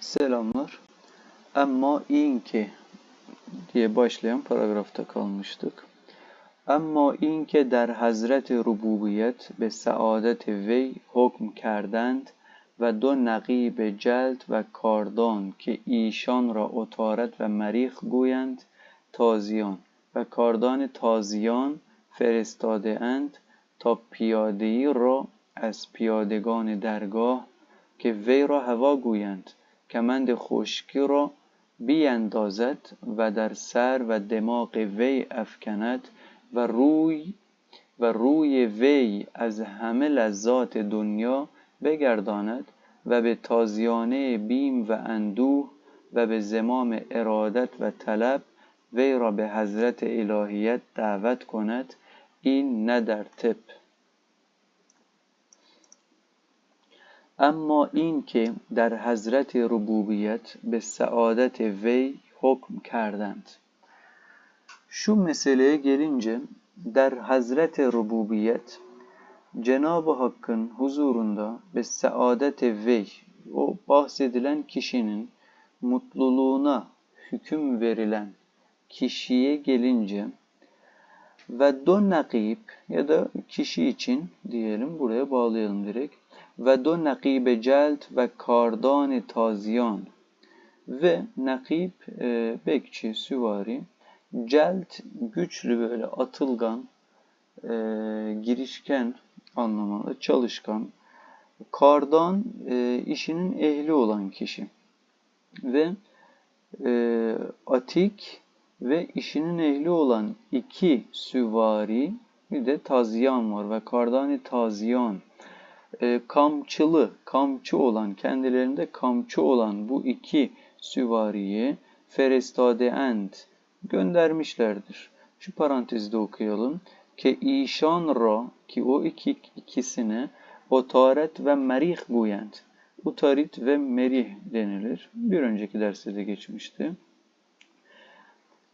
Selamlar. Ama inke diye başlayan paragrafta kalmıştık. Ama inke در حضرت ربوبیت به سعادت وی حکم کردند و دو نقیب جلد و کاردان که ایشان را اتارت و مریخ گویند تازیان و کاردان تازیان فرستاده اند تا پیادهی را از پیادگان درگاه که وی را هوا گویند کمند خشکی را بیندازد و در سر و دماغ وی افکند و روی و روی وی از همه لذات دنیا بگرداند و به تازیانه بیم و اندوه و به زمام ارادت و طلب وی را به حضرت الهیت دعوت کند این نه در طب. اما این که در حضرت ربوبیت به سعادت وی hükm kerdend. Şu meseleye gelince der Hazreti Rububiyet Cenab-ı Hakk'ın huzurunda ve saadete vey o bahsedilen kişinin mutluluğuna hüküm verilen kişiye gelince ve do nakib ya da kişi için diyelim buraya bağlayalım direkt ve do nakibe celt ve kardan taziyan. Ve nakib e, bekçi, süvari güçlü böyle atılgan e, girişken anlamında çalışkan. Kardan e, işinin ehli olan kişi. Ve e, atik ve işinin ehli olan iki süvari bir de taziyan var ve kardani taziyan e, kamçılı, kamçı olan, kendilerinde kamçı olan bu iki süvariyi ferestade end göndermişlerdir. Şu parantezde okuyalım. Ke işan ra ki o iki ikisine otaret ve merih guyend. Utarit ve merih denilir. Bir önceki derste de geçmişti.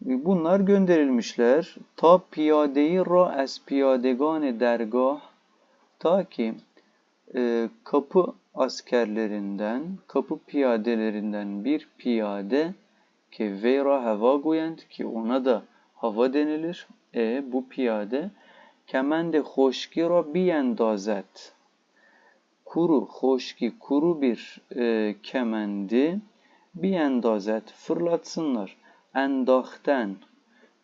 Bunlar gönderilmişler. Ta piyadeyi ra es piyadegan dergah ta ki e, kapı askerlerinden, kapı piyadelerinden bir piyade ki veyra hava guyend ki ona da hava denilir. E bu piyade kemende hoşki ra biyendazet. Kuru, hoşki, kuru bir e, kemendi biyendazet fırlatsınlar. Endahten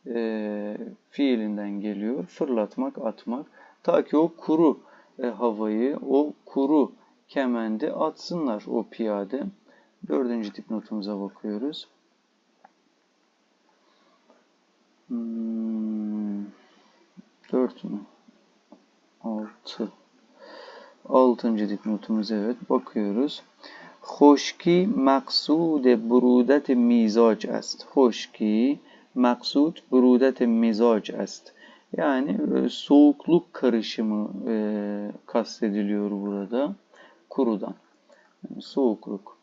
e, fiilinden geliyor. Fırlatmak, atmak. Ta ki o kuru e, havayı, o kuru kemendi atsınlar o piyade. Dördüncü dipnotumuza bakıyoruz. Hmm, dört mü? Altı. Altıncı dipnotumuz evet bakıyoruz. Hoşki maksud brudet mizac است. Hoşki maksud brudet mizac است. yani e, soğukluk karışımı e, kastediliyor burada. Kurudan. Yani soğukluk.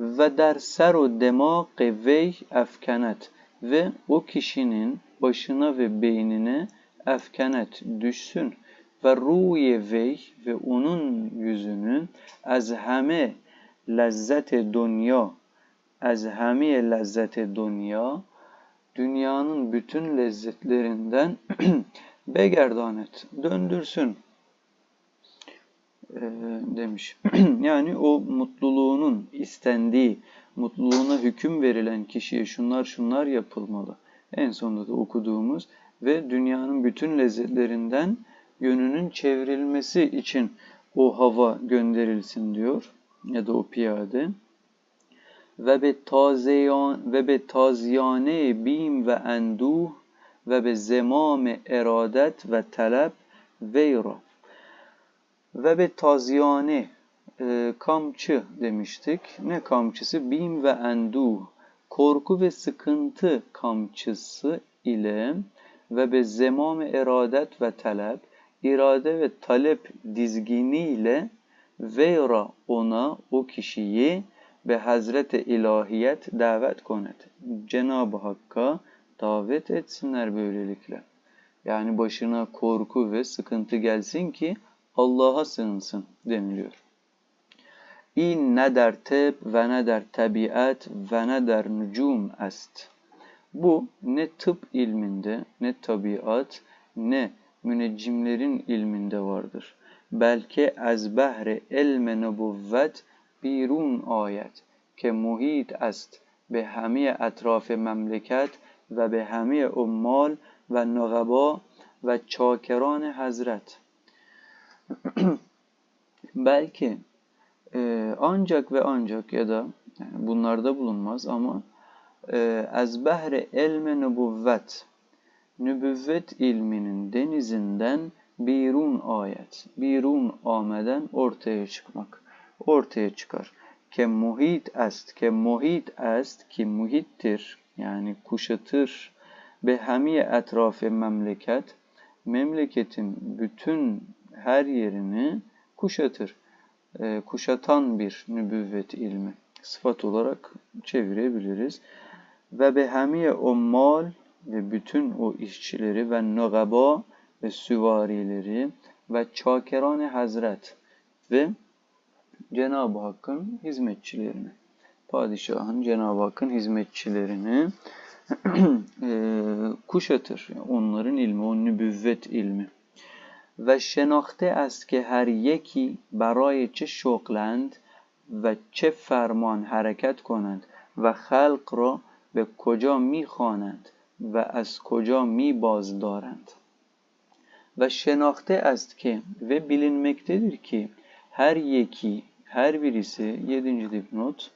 Ve der seru demag vey efkenet. Ve o kişinin başına ve beynine efkenet düşsün. Ve ruye vey ve onun yüzünü az hame lezzete dünya az hame lezzete dünya dünyanın bütün lezzetlerinden begerdan et, döndürsün e, demiş. yani o mutluluğunun istendiği, mutluluğuna hüküm verilen kişiye şunlar şunlar yapılmalı. En sonunda da okuduğumuz ve dünyanın bütün lezzetlerinden yönünün çevrilmesi için o hava gönderilsin diyor ya da o piyade ve be taziyan ve be taziyane bim ve enduh ve be zemam eradet ve talep veyra ve be taziyane e, kamçı demiştik. Ne kamçısı? Bim ve enduh korku ve sıkıntı kamçısı ile ve be zemam eradet ve talep irade ve talep dizginiyle veyra ona o kişiyi به Hazret ilahiyet davet konet. Cenab-ı Hakk'a davet etsinler böylelikle. Yani başına korku ve sıkıntı gelsin ki Allah'a sığınsın deniliyor. İn ne der teb ve ne der tabiat ve ne der nücum est. Bu ne tıp ilminde ne tabiat ne müneccimlerin ilminde vardır. Belki ezbehre elme nebuvvet بیرون آید که محیط است به همه اطراف مملکت و به همه عمال و نغبا و چاکران حضرت. بلکه آنجاک و آنجاک یا دا بونارده اما از بحر علم نبوت نبوت علمین دنیزندن بیرون آید بیرون آمدن ارتایش کمک. Ortaya çıkar ke muhit est ke muhit est ki muhittir yani kuşatır ve hamiye etrafı memleket memleketin bütün her yerini kuşatır. E, kuşatan bir nübüvvet ilmi sıfat olarak çevirebiliriz. Ve behamiye ummal ve bütün o işçileri ve nagaba ve süvarileri ve çakeran hazret ve Cenab-ı Hakk'ın hizmetçilerini, padişahın Cenab-ı Hakk'ın hizmetçilerini e, kuşatır. Onların ilmi, o nübüvvet ilmi. Ve şenakte است که هر یکی برای چه شغلند و چه فرمان حرکت کنند و خلق را به کجا می‌خوانند و از کجا میبازدارند ve şenakte است ki ve bilinmektedir ki her yeki her birisi 7. dipnot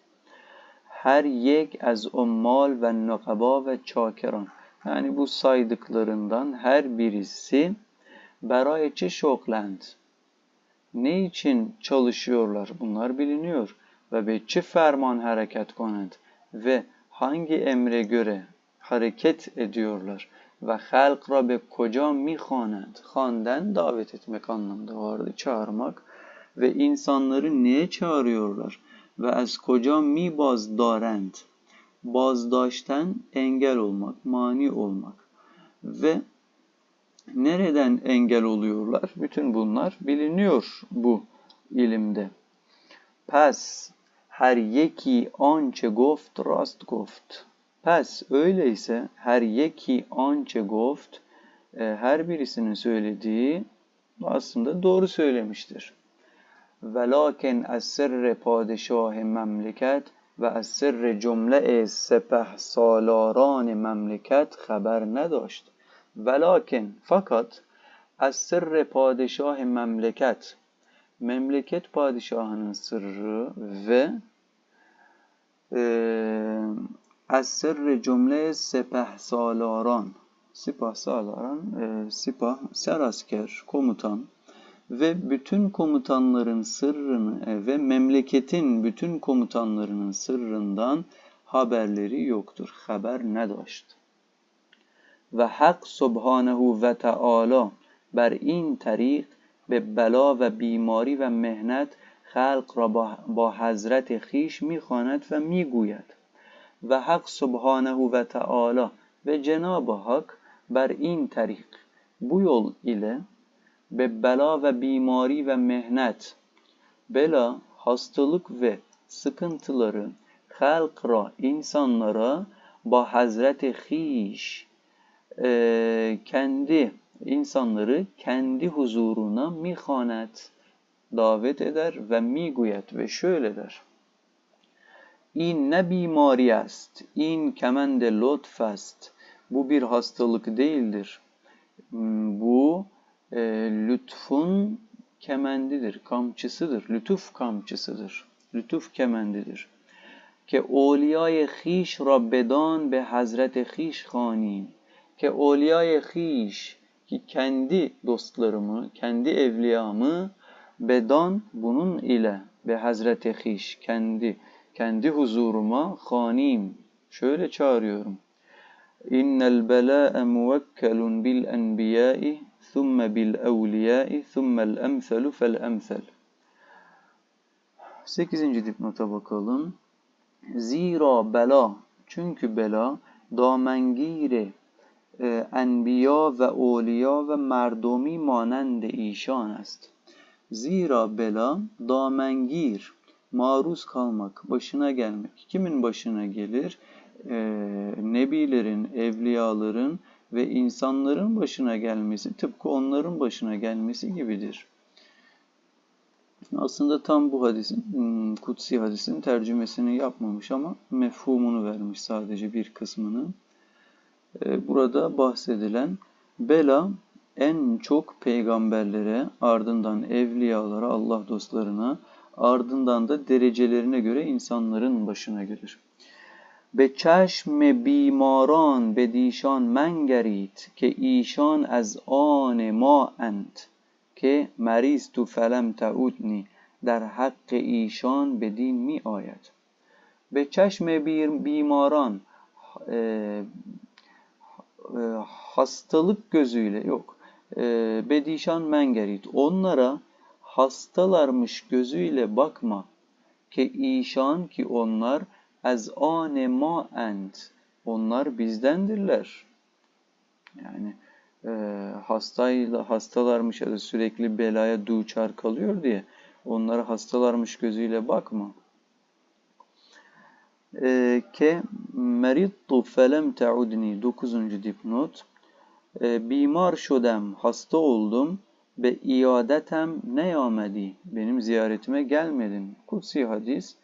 her yek az ummal ve nukaba ve çakeran yani bu saydıklarından her birisi berayçi çi. Ne için çalışıyorlar? Bunlar biliniyor. Ve be ferman hareket konend. Ve hangi emre göre hareket ediyorlar? Ve halk ra be koca mi khanend. Khanden davet etmek anlamda vardı. Çağırmak ve insanları neye çağırıyorlar ve az koca mi bazdarend bazdaşten engel olmak, mani olmak ve nereden engel oluyorlar? Bütün bunlar biliniyor bu ilimde. Pes her yeki ançe goft rast goft. Pes öyleyse her yeki ançe goft e, her birisinin söylediği aslında doğru söylemiştir. ولکن از سر پادشاه مملکت و از سر جمله سپه سالاران مملکت خبر نداشت. ولکن فقط از سر پادشاه مملکت مملکت پادشاهان سر و از سر جمله سپه سالاران. سپه سالاران سپه سراسکر komutan ve bütün komutanların sırrını e, ve memleketin bütün komutanlarının sırrından haberleri yoktur. Haber daştı? و حق سبحانه و تعالی بر این طریق به بلا و بیماری و مهنت خلق را با حضرت خیش می‌خواند و می‌گوید و حق سبحانه و تعالی ve Cenab-ı Hak ber in tarik bu yol ile ve bela ve bimari ve mehnet. Bela, hastalık ve sıkıntıları halkra, insanlara ba hazreti hiş, e, kendi insanları kendi huzuruna mihanet davet eder ve miguyet ve şöyle der. İn ne bimari est, in kemende lotfest. Bu bir hastalık değildir. Hmm, bu e, lütfun kemendidir, kamçısıdır. Lütuf kamçısıdır. Lütuf kemendidir. Ke khiş ra bedan be hazret khiş khaniyim ke olyaya hiş ki kendi dostlarımı, kendi evliyamı bedan bunun ile ve Hazreti Hiş kendi kendi huzuruma hanim şöyle çağırıyorum. İnnel belâ'e muvekkelun bil enbiyâ'i thumme bil evliyâ'i thummel emselu fel emsel. Sekizinci dipnota bakalım. Zira bela, çünkü bela damengire انبیا و اولیا و مردمی مانند ایشان است زیرا بلا دامنگیر maruz kalmak, başına gelmek. Kimin başına gelir? Ee, nebilerin, evliyaların ve insanların başına gelmesi tıpkı onların başına gelmesi gibidir. Aslında tam bu hadisin, hmm, kutsi hadisin tercümesini yapmamış ama mefhumunu vermiş sadece bir kısmını. Ee, burada bahsedilen bela en çok peygamberlere, ardından evliyalara, Allah dostlarına, ardından da derecelerine göre insanların başına gelir. به چشم بیماران بدیشان منگرید که ایشان از آن ما اند که مریض تو فلم تعودنی در حق ایشان بدین می آید. به چشم بیماران hastalık gözüyle yok bedişan mengerit onlara hastalarmış gözüyle bakma ki işan ki onlar az ane ma end onlar bizdendirler. Yani e, hastayla hastalarmış ya da sürekli belaya duçar kalıyor diye onlara hastalarmış gözüyle bakma. E, ke merittu felem teudni 9. dipnot e, bimar şodem hasta oldum ve iadetem ne yamedi benim ziyaretime gelmedin. Kutsi hadis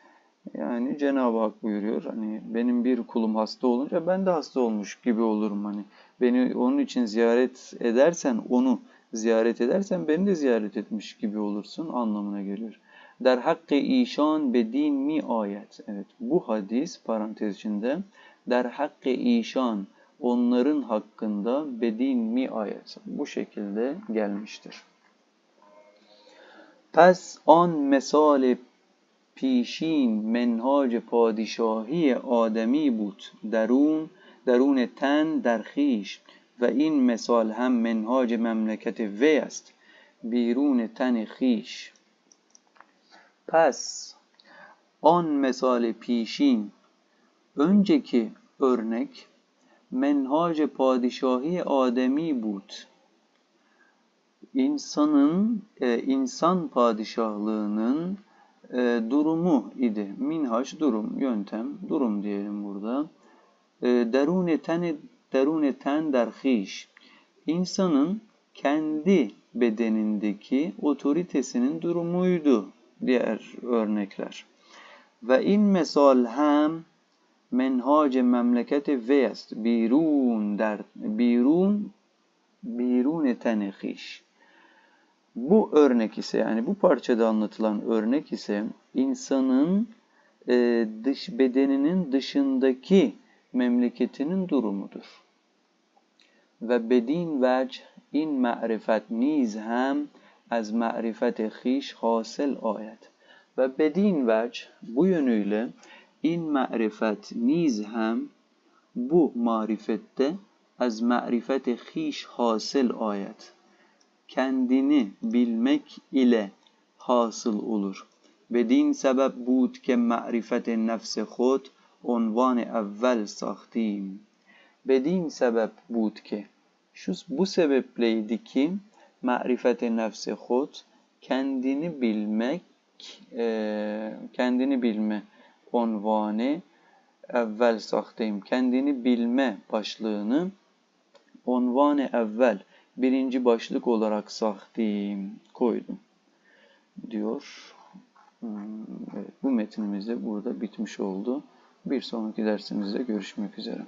yani Cenab-ı Hak buyuruyor hani benim bir kulum hasta olunca ben de hasta olmuş gibi olurum hani. Beni onun için ziyaret edersen onu ziyaret edersen beni de ziyaret etmiş gibi olursun anlamına gelir. Der hakkı işan bedin mi ayet. Evet bu hadis parantez içinde der hakkı işan onların hakkında bedin mi ayet. Bu şekilde gelmiştir. Pes an mesal پیشین منهاج پادشاهی آدمی بود درون درون تن در خیش و این مثال هم منهاج مملکت وی است بیرون تن خیش پس آن مثال پیشین önceki örnek menhac padişahi ademi bud. İnsanın, e, insan e, durumu idi. Minhaç durum, yöntem, durum diyelim burada. E, derune ten, derune ten derhiş. İnsanın kendi bedenindeki otoritesinin durumuydu diğer örnekler. Ve in mesal hem menhac memleketi vest birun der birun birun tenehiş. Bu örnek ise yani bu parçada anlatılan örnek ise insanın e, dış bedeninin dışındaki memleketinin durumudur. Ve bedin vech in ma'rifet niz hem az ma'rifet khiş hasıl ayet. Ve bedin vech bu yönüyle in ma'rifet niz hem bu marifette az ma'rifet khiş hasıl ayet. Kendini bilmek ile hasıl olur. Bedin sebep bud ke ma'rifet nefse khod unvan evvel sahtim. Bedin sebep bud ki şu bu sebepleydi ki marifet nefse khod kendini bilmek e, kendini bilme unvanı evvel sahteyim. Kendini bilme başlığını unvanı evvel birinci başlık olarak sahteyim koydum diyor. Hmm, evet, bu metnimiz de burada bitmiş oldu. Bir sonraki dersimizde görüşmek üzere.